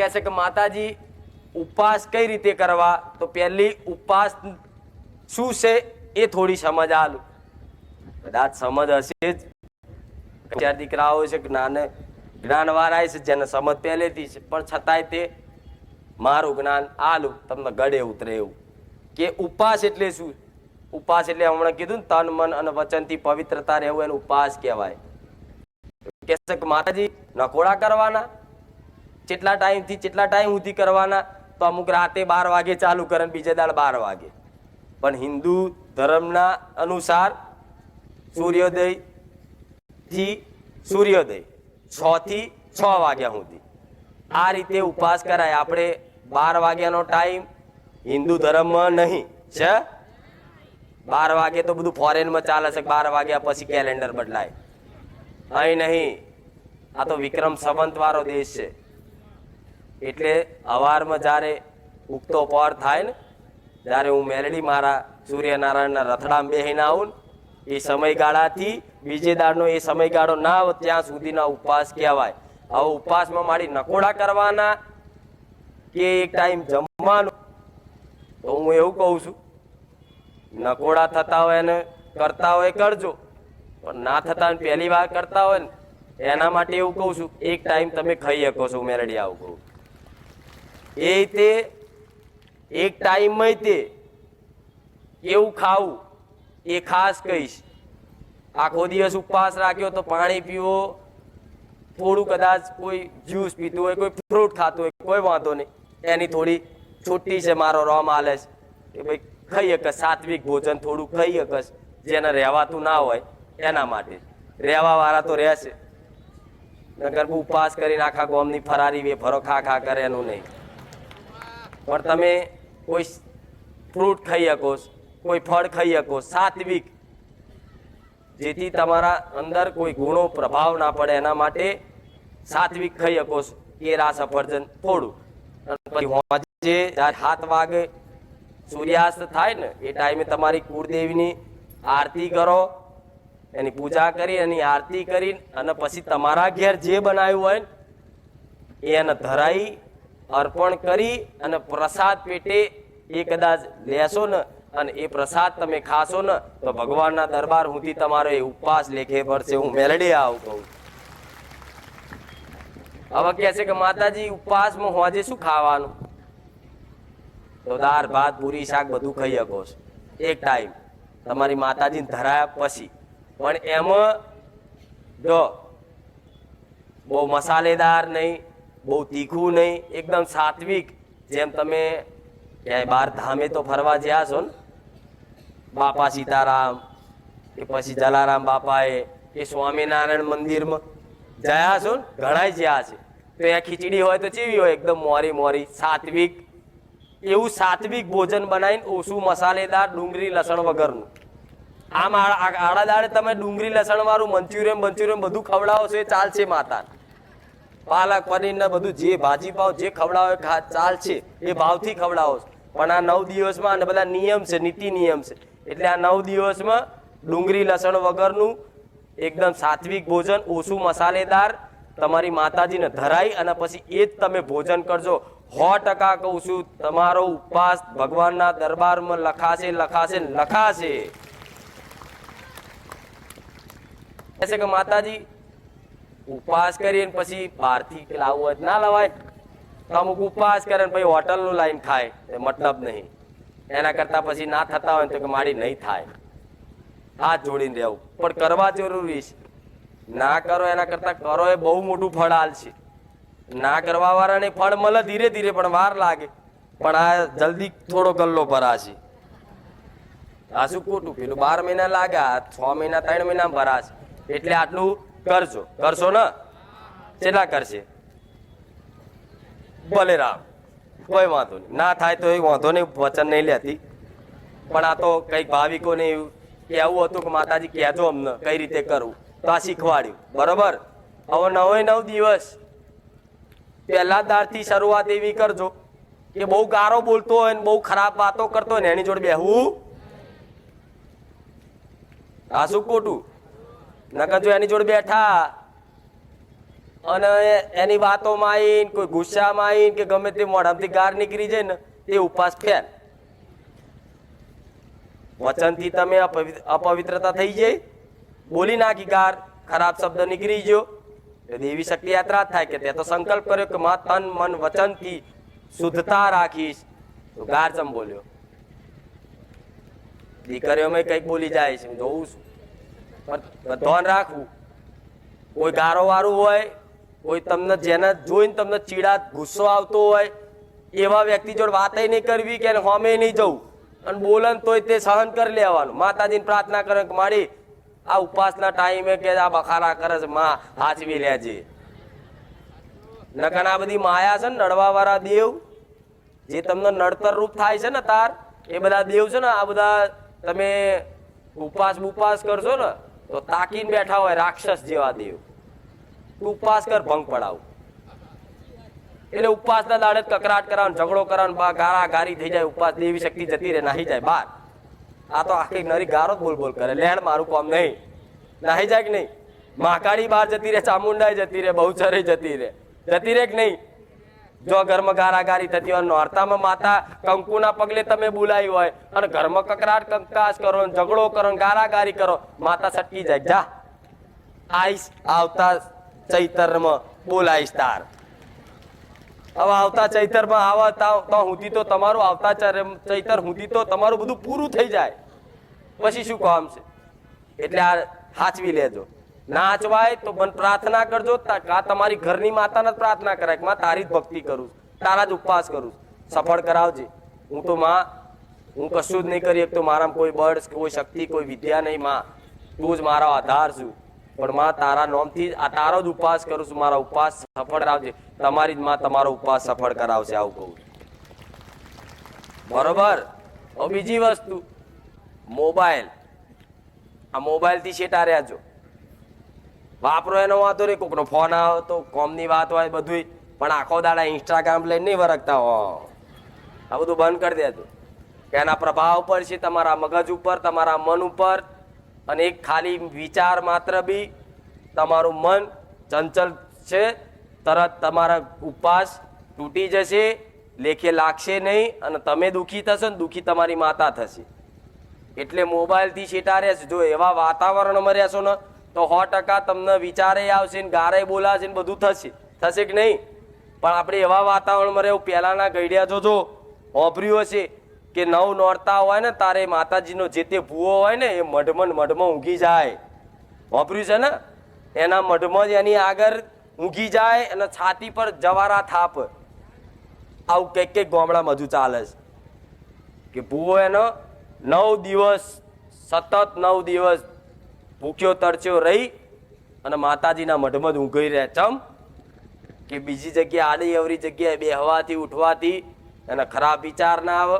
કહે છે કે માતાજી ઉપવાસ કઈ રીતે કરવા? તો પહેલી ઉપવાસ શું છે એ થોડી સમજ આલું. કદાચ સમજ હશે જ. ચાર દીકરાઓ છે જ્ઞાન જ્ઞાનવાળા છે, જેને સમજ પહેલેથી છે, પણ છતાંય તે મારું જ્ઞાન આલું. તમને ગળે ઉતરે એવું. કે ઉપવાસ એટલે શું? ઉપવાસ એટલે હમણાં કીધું ને, તન, મન અને વચનથી પવિત્રતા રહેવું, એનું ઉપવાસ કહેવાય. કે માતાજી નકોડા કરવાના? કેટલા ટાઈમથી કેટલા ટાઈમ સુધી કરવાના, તો અમુક રાતે બાર વાગે ચાલુ કરે ને બીજે દાડ બાર વાગે. પણ હિન્દુ ધર્મના અનુસાર સૂર્યોદયથી સૂર્યોદય છ થી છ વાગ્યા સુધી. આ રીતે ઉપવાસ કરાય. આપણે બાર વાગ્યાનો ટાઈમ હિન્દુ ધર્મમાં નહીં, છે? બાર વાગે તો બધું ફોરેનમાં ચાલે છે બાર વાગ્યા પછી કેલેન્ડર બદલાય. અહીં નહીં. આ તો વિક્રમ સંવંત વાળો દેશ છે. એટલે અવારમાં જ્યારે ઉગતો પહોર થાય ને, જ્યારે હું મેલડી મારા સૂર્યનારાયણના રથડામાં બેહીને આવું એ સમયગાળાથી બીજે દાડનો એ સમયગાળો ના આવે ત્યાં સુધીના ઉપવાસ કહેવાય. હવે ઉપવાસમાં મારી નકોડા કરવાના કે એક ટાઈમ જમવાનું? તો હું એવું કહું છું, નકોડા થતા હોય ને કરતા હોય કરજો, પણ ના થતા પહેલી વાર કરતા હોય ને, એના માટે એવું કહું છું, એક ટાઈમ તમે ખાઈ શકો છો મેરડી આવું કહું. એ તે એક ટાઈમમાં તે એવું ખાવું, એ ખાસ કહીશ. આખો દિવસ ઉપવાસ રાખ્યો તો પાણી પીવો, થોડું કદાચ કોઈ જ્યુસ પીતું હોય, કોઈ ફ્રૂટ ખાતું હોય, કોઈ વાંધો નહીં. એની થોડી છૂટી છે, મારો રોમ આલે છે. કે ભાઈ ખાઈ શકસ સાત્વિક ભોજન થોડું ખાઈ શકસ જેને રહેવાતું ના હોય, એના માટે. રહેવા વાળા તો રહેશે. નગર ઉપવાસ કરીને આખા ગોમની ફરારી વે ફરો ખા ખા કરે એનું નહીં. પણ તમે કોઈ ફ્રૂટ ખાઈ શકો, કોઈ ફળ ખાઈ શકો, સાત્વિક. જેથી તમારા અંદર કોઈ ગુણો પ્રભાવ ના પડે એના માટે સાત્વિક ખાઈ શકો કેરા સફરજન થોડું. જે સાત વાગે સૂર્યાસ્ત થાય ને, એ ટાઈમે તમારી કુળદેવીની આરતી કરો, એની પૂજા કરી, એની આરતી કરી અને પછી તમારા ઘેર જે બનાવ્યું હોય એને ધરાઈ અર્પણ કરી અને પ્રસાદ પેટે એ કદાચ લેશો ને અને એ પ્રસાદ તમે ખાશો ને, તો ભગવાનના દરબાર હુંથી તમારો એ ઉપવાસ લેખે પડશે હું મેલડી આવું કહું. હવે કહે છે કે માતાજી, ઉપવાસમાં હોજે શું ખાવાનું? તો દાળ, ભાત, પૂરી, શાક બધું ખાઈ શકો છો. એક ટાઈમ તમારી માતાજીને ધરાયા પછી. પણ એમાં જો બહુ મસાલેદાર નહીં બહુ તીખું નહીં, એકદમ સાત્વિક. જેમ તમે ક્યાંય બહાર ધામે તો ફરવા જ્યાં છો ને, બાપા સીતારામ કે પછી જલારામ બાપાએ કે સ્વામિનારાયણ મંદિરમાં જયા છો ને, ઘણાય જ્યાં છે. તો ત્યાં ખીચડી હોય તો ચીવી હોય? એકદમ મોરી મોરી, સાત્વિક. એવું સાત્વિક ભોજન બનાવીને ઓછું મસાલેદાર ડુંગળી, લસણ વગરનું. આમ આડા દાડે તમે ડુંગળી લસણ વાળું મંચુરિયન મંચુરિયન બધું ખવડાવો છો એ ચાલશે માતા પાલક, પનીર ને બધું જે ભાજી પાવ, જે ખવડાવો ચાલ છે. એ ભાવથી ખવડાવો પણ આ નવ દિવસમાં અને બધા નિયમ છે, નીતિ નિયમ છે. એટલે આ નવ દિવસમાં ડુંગળી, લસણ વગરનું એકદમ સાત્વિક ભોજન, ઓછું મસાલેદાર તમારી માતાજીને ધરાઈ અને પછી એ જ તમે ભોજન કરજો. સો ટકા કહું છું, તમારો ઉપવાસ ભગવાનના દરબારમાં લખાશે લખાશે લખાશે. કે માતાજી ઉપવાસ કરીને પછી બહારથી લાવવું હોય ના લવાય. તો અમુક ઉપવાસ કરે ને પછી હોટલનું લાઈન ખાય, એ મતલબ નહીં. એના કરતા પછી ના થતા હોય તો કે મારી નહીં થાય. હાથ જોડીને રહેવું. પણ કરવા જરૂરી છે. ના કરો એના કરતા કરો એ બહુ મોટું ફળ હાલશે ના કરવા વાળાને ફળ મળે ધીરે ધીરે પણ વાર લાગે. પણ આ જલ્દી થોડો ગલ્લો ભરાશે. આ શું ખોટું પેલું બાર મહિના લાગે આ છ મહિના, ત્રણ મહિના ભરાશે. એટલે આટલું કરજો. કરશો ને? કેટલા કરશે? ભલે રામ કોઈ વાંધો નહીં. ના થાય તો એ વાંધો નહીં, વચન નહીં લેતી. પણ આ તો કંઈક ભાવિકોને એવું કહેવું હતું કે માતાજી, કહેજો અમને કઈ રીતે કરવું. તો આ શીખવાડ્યું. બરોબર? હવે નવે નવ દિવસ. પહેલા દારથી શરૂઆત એવી કરજો કે બહુ ગારો બોલતો હોય ને બહુ ખરાબ વાતો કરતો હોય ને એની જોડે બેહવું. આ શું ખોટું? નકર એની જોડે બેઠા અને એની વાતોમાં આવીને, કોઈ ગુસ્સામાં આવીને કે ગમે તે મોઢામાંથી ગાર નીકળી જાય ને એ ઉપવાસ ફેર. વચનથી તમે અપવિત્રતા થઈ જાય. બોલી નાખી ગાર, ખરાબ શબ્દ નીકળી ગયો. દેવી શક્તિ યાત્રા થાય કે તે તો સંકલ્પ કર્યો કે મા તન મન વચનથી શુદ્ધતા રાખીશ. તો ગાર ચમ બોલ્યો? દીકરીઓમાં કંઈક બોલી જાય છે, હું જોઉં છું. ધ્યાન રાખવું કોઈ ગારો વાળું હોય, કોઈ તમને જેને જોઈને તમને ચીડા, ગુસ્સો આવતો હોય, એવા વ્યક્તિ જોડે વાતય નહીં કરવી કે હોમે નહીં જવું. અને બોલન તોય તે સહન કરી લેવાનું. માતાજીને પ્રાર્થના કરે કે મારી આ ઉપવાસના ટાઈમે કે આ બખારા કરે છે, માં હાચવી લેજે. નકર આ બધી માયા છે ને નડવા વાળા દેવ, જે તમને નડતર રૂપ થાય છે ને તાર, એ બધા દેવ છે ને, આ બધા તમે ઉપવાસ ઉપવાસ કરશો ને તો તાકીને બેઠા હોય રાક્ષસ જેવા દેવ. તું ઉપવાસ કર, ભંગ પડાવ. એટલે ઉપવાસના દાડે કકરાટ કરાવ ઝઘડો કરાવ બા ગારા ગારી થઈ જાય, ઉપવાસ દેવી શક્તિ જતી રહે, નાહી જાય, બાર. આ તો આખી નરી ગારો બોલ બોલ કરે, લેણ મારું કામ નહીં. નાહી જાય કે નહીં? મહાકાળી બહાર જતી રહે ચામુંડાઈ જતી રહે, બહુચરી જતી રહે. જતી રહે કે નહીં? જો ઘરમાં ગારાગારી થતી હોય, નોરતામાં માતા કંકુના પગલે તમે બોલાવી હોય, અને ઘરમાં કકરાટ, કંકાસ કરો ઝઘડો કરો ગારાગારી કરો, માતા સટકી જાય. જા. આઈશ આવતા ચૈતરમાં બોલાઈશ તાર. હવે આવતા ચૈતરમાં આવા તા- હુંથી તો તમારું આવતા ચૈતર હુંથી તો તમારું બધું પૂરું થઈ જાય. પછી શું કામ છે? એટલે આ હાચવી લેજો. નાચવાય તો મને પ્રાર્થના કરજો. કા તમારી ઘરની માતાને પ્રાર્થના કરાયમાં તારી જ ભક્તિ કરું તારા જ ઉપવાસ કરું સફળ કરાવજે. હું તો માં, હું કશું જ નહીં કરી તો મારામાં કોઈ બળ, કોઈ શક્તિ, કોઈ વિદ્યા નહીં માં. તું જ મારો આધાર છું. પણ માં, તારા નોમથી જ આ તારો જ ઉપવાસ કરું છું. મારા ઉપવાસ સફળ કરાવજે. તમારી જ માં તમારો ઉપવાસ સફળ કરાવશે આવું કહું બરોબર? બીજી વસ્તુ. મોબાઈલ. આ મોબાઈલથી શેટા રહ્યા છો? વાપરો એનો વાંધો નહીં, કોકનો ફોન આવે તો કોમની વાત હોય બધું પણ આખો દાડા ઇન્સ્ટાગ્રામ લઈને નહીં વરખતા હો. આ બધું બંધ કરી દેતું કે એના પ્રભાવ પર છે, તમારા મગજ ઉપર, તમારા મન ઉપર. અને એક ખાલી વિચાર માત્ર બી તમારું મન ચંચલ છે, તરત તમારા ઉપવાસ તૂટી જશે, લેખે લાગશે નહીં અને તમે દુઃખી થશો ને દુઃખી તમારી માતા થશે. એટલે મોબાઈલથી છેટા રહેશે જો એવા વાતાવરણમાં રહેશો ને તો સો ટકા તમને વિચારે આવશે ને ગારે બોલાશે ને બધું થશે. થશે કે નહીં? પણ આપણે એવા વાતાવરણમાં રહેવું. પહેલાંના ગઈડિયા જોજો. હોભર્યું હશે કે નવ નોરતા હોય ને, તારે માતાજીનો જે તે ભૂવો હોય ને, એ મઢમાં મઢમાં ઊંઘી જાય. હોભર્યું છે ને? એના મઢમાં જ એની આગળ ઊંઘી જાય અને છાતી પર જવારા થાપ. આવું કંઈક કંઈક ગામડા મજુ ચાલે છે. કે ભૂવો એનો નવ દિવસ, સતત નવ દિવસ ભૂખ્યો તરચ્યો રહી અને માતાજીના મઢમાં ઊંઘી રહે. ચમ? કે બીજી જગ્યાએ આડી અવરી જગ્યાએ બેહવાથી, ઉઠવાથી એને ખરાબ વિચાર ના આવે,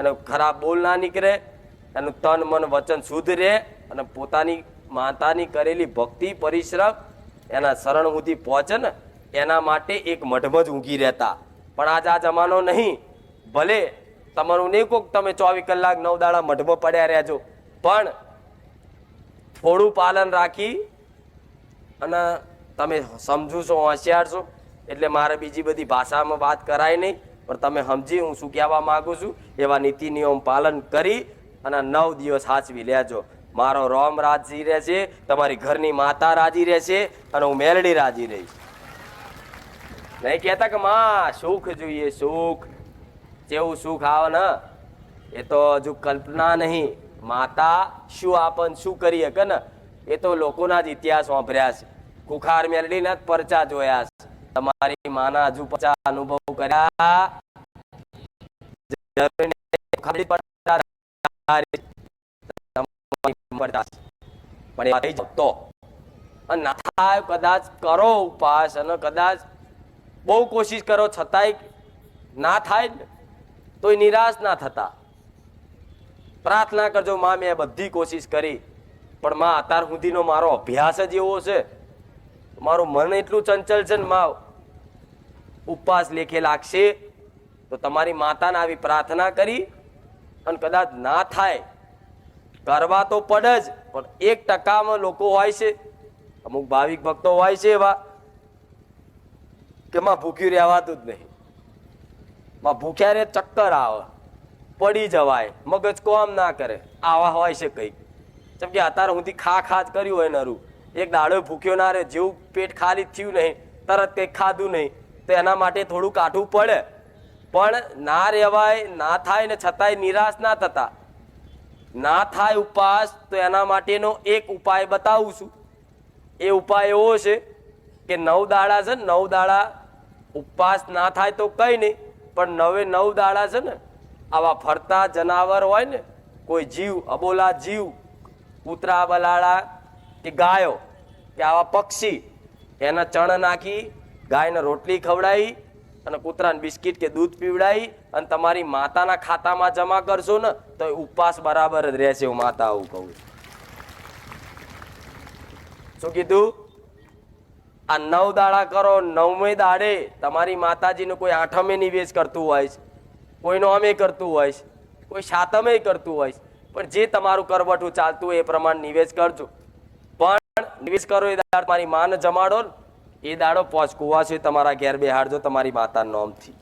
એને ખરાબ બોલ ના નીકળે, એનું તન, મન, વચન શુદ્ધ રહે અને પોતાની માતાની કરેલી ભક્તિ, પરિશ્રમ એના શરણ સુધી પહોંચે ને એના માટે એક મઢમાં ઊંઘી રહેતા. પણ આજ આ જમાનો નહીં. ભલે તમારું નહીં કોક તમે ચોવીસ કલાક નવ દાડા મઢમાં પડ્યા રહેજો. પણ થોડું પાલન રાખી અને તમે સમજુ છો, હોશિયાર છો. એટલે મારે બીજી બધી ભાષામાં વાત કરાય નહીં, પણ તમે સમજી હું શું કહેવા માંગુ છું, એવા નીતિ નિયમ પાલન કરી અને નવ દિવસ સાચવી લેજો. મારો રોમ રાજી રહેશે, તમારી ઘરની માતા રાજી રહેશે અને હું મેલડી રાજી રહીશ. નહીં કહેતા કે માં, સુખ જોઈએ, સુખ. જેવું સુખ આવે ને, એ તો હજુ કલ્પના નહીં. માતા, શું આપન, શું કરી શકે ને? એ તો લોકોના જ ઇતિહાસ વાપર્યા છે. કુખાર મેલડીના જ પરચા જોયા છે. તમારી માના હજુ પરચા અનુભવ કર્યા? એ તો. ના કદાચ કરો ઉપવાસ અને કદાચ બહુ કોશિશ કરો, છતાંય ના થાય ને. તોય નિરાશ ના થતા. પ્રાર્થના કરજો, માં, મેં બધી કોશિશ કરી, પણ માં, અત્યાર સુધીનો મારો અભ્યાસ જ એવો છે. મારું મન એટલું ચંચલ છે ને, માં, ઉપવાસ લેખે લાગશે, તો તમારી માતાને આવી પ્રાર્થના કરી, અને કદાચ ના થાય કરવા તો પડે જ, પણ એક ટકામાં લોકો હોય છે, અમુક ભાવિક ભક્તો હોય છે એવા, કે માં, ભૂખ્યું રહેવાતું જ નહીં. માં, ભૂખ્યા રે ચક્કર આવે. પડી જવાય, મગજ કોમ ના કરે. આવા હોય છે કંઈક. જેમ કે અત્યારે હુંથી ખા ખા જ કર્યું હોય નરું. એક દાડો ભૂખ્યો ના રહે, જેવું પેટ ખાલી થયું નહીં, તરત કંઈક ખાધું નહીં, તો એના માટે થોડું કાઠું પડે. પણ ના રહેવાય ના થાય ને છતાંય નિરાશ ના થતા. ના થાય ઉપવાસ, તો એના માટેનો એક ઉપાય બતાવું છું. એ ઉપાય એવો છે કે નવ દાડા છે નવ દાડા ઉપવાસ ના થાય તો કંઈ નહીં, પણ નવે નવ દાડા છે ને આવા ફરતા જનાવર હોય ને, કોઈ જીવ, અબોલા જીવ, કૂતરા, બલાળા કે ગાયો કે આવા પક્ષી, એના ચણ નાખી, ગાયને રોટલી ખવડાવી અને કૂતરાને બિસ્કિટ કે દૂધ પીવડાવી અને તમારી માતાના ખાતામાં જમા કરશો ને, તો ઉપવાસ બરાબર જ રહેશે હું માતા આવું કહું શું કીધું? આ નવ દાડા કરો, નવમે દાડે તમારી માતાજીનું કોઈ આઠમે નિવેશ કરતું હોય છે. કોઈ અમે કરતું છે, કોઈ સાતમે કરતું છે, પણ જે તમારું કરવટું ચાલતું એ પ્રમાણે નિવેશ કરજો. પણ નિવેશ કરો એ દાડ, મારી માને જમાડો એ દાડો પોચ કુવા છે તમારા ઘેર બેહાડજો, તમારી માતાના નોમથી.